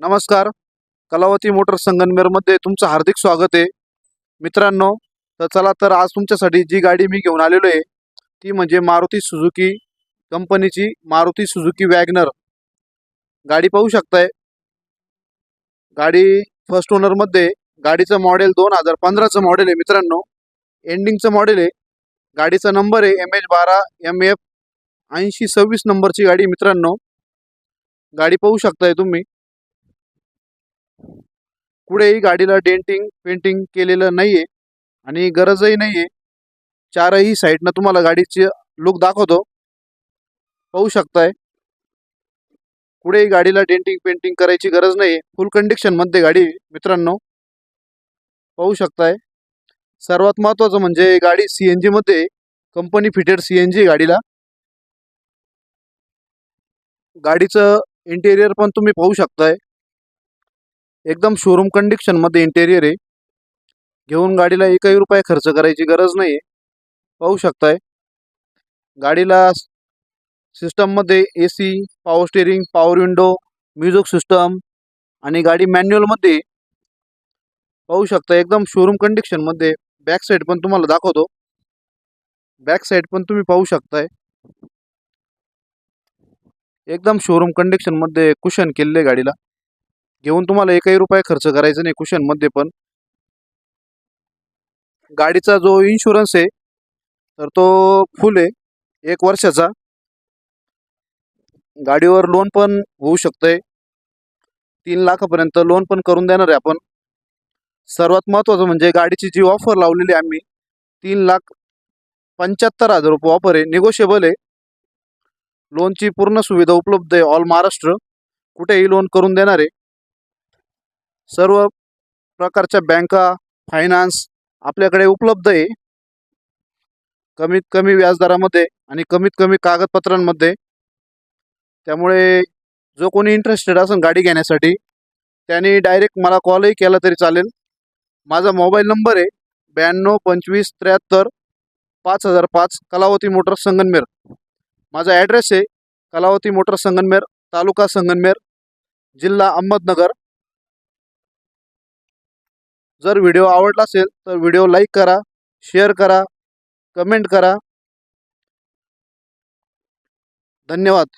नमस्कार. कलावती मोटर संगनमेरमध्ये तुमचं हार्दिक स्वागत आहे. मित्रांनो तर चला तर आज तुमच्यासाठी जी गाडी मी घेऊन आलेलो आहे ती म्हणजे मारुती सुझुकी कंपनीची मारुती सुझुकी वॅगनर. गाडी पाहू शकताय. गाडी फर्स्ट ओनरमध्ये गाडीचं मॉडेल दोन हजार पंधराचं मॉडेल आहे मित्रांनो. एंडिंगचं मॉडेल आहे. गाडीचा नंबर आहे एम एच बारा एम एफ ऐंशी सव्वीस नंबरची गाडी मित्रांनो. गाडी पाहू शकताय तुम्ही. कुठेही गाडीला डेंटिंग पेंटिंग केलेलं नाहीये आणि गरजही नाहीये. चारही साईडनं तुम्हाला गाडीची लुक दाखवतो. पाहू शकताय. कुठेही गाडीला डेंटिंग पेंटिंग करायची गरज नाही फुल कंडिशनमध्ये गाडी मित्रांनो. पाहू शकताय. सर्वात महत्वाचं म्हणजे गाडी सीएनजी मध्ये कंपनी फिटेड सीएनजी गाडीला. गाडीचं इंटेरियर पण तुम्ही पाहू शकताय. एकदम शोरूम कंडिक्शनमध्ये इंटेरियर आहे. घेऊन गाडीला एकही रुपये खर्च करायची गरज नाही पाहू शकताय. गाडीला सिस्टममध्ये A C power steering power window music system आणि गाडी मॅन्युअलमध्ये पाहू शकता एकदम शोरूम कंडिशनमध्ये बॅक साईड पण तुम्हाला दाखवतो. बॅक साईड पण तुम्ही पाहू शकताय. एकदम शोरूम कंडिशनमध्ये मध्ये कुशन केलेले गाडीला. घेऊन तुम्हाला एकही रुपये खर्च करायचा नाही कुशनमध्ये पण. गाडीचा जो इन्शुरन्स आहे तर तो फुल आहे एक वर्षाचा. गाडीवर लोन पण होऊ शकतंय. तीन लाखापर्यंत लोन पण करून देणार आहे आपण. सर्वात महत्त्वाचं म्हणजे गाडीची जी ऑफर लावलेली आहे आम्ही तीन लाख पंच्याहत्तर हजार रुपये ऑफर आहे निगोशिएबल आहे. लोनची पूर्ण सुविधा उपलब्ध आहे ऑल महाराष्ट्र. कुठेही लोन करून देणार आहे. सर्व प्रकारच्या बँका फायनान्स आपल्याकडे उपलब्ध आहे. कमीत कमी व्याजदरामध्ये आणि कमीत कमी कागदपत्रांमध्ये. त्यामुळे जो कोणी इंटरेस्टेड असेल गाडी घेण्यासाठी त्याने डायरेक्ट मला कॉलही केला तरी चालेल. माझा मोबाईल नंबर आहे ब्याण्णव पंचवीस त्र्याहत्तर पाच हजार पाच कलावती मोटर संगनमेर. माझा ॲड्रेस आहे कलावती मोटर संगनमेर तालुका संगनमेर जिल्हा अहमदनगर. जर व्हिडिओ आवडला असेल तर व्हिडिओ लाईक करा शेअर करा कमेंट करा. धन्यवाद.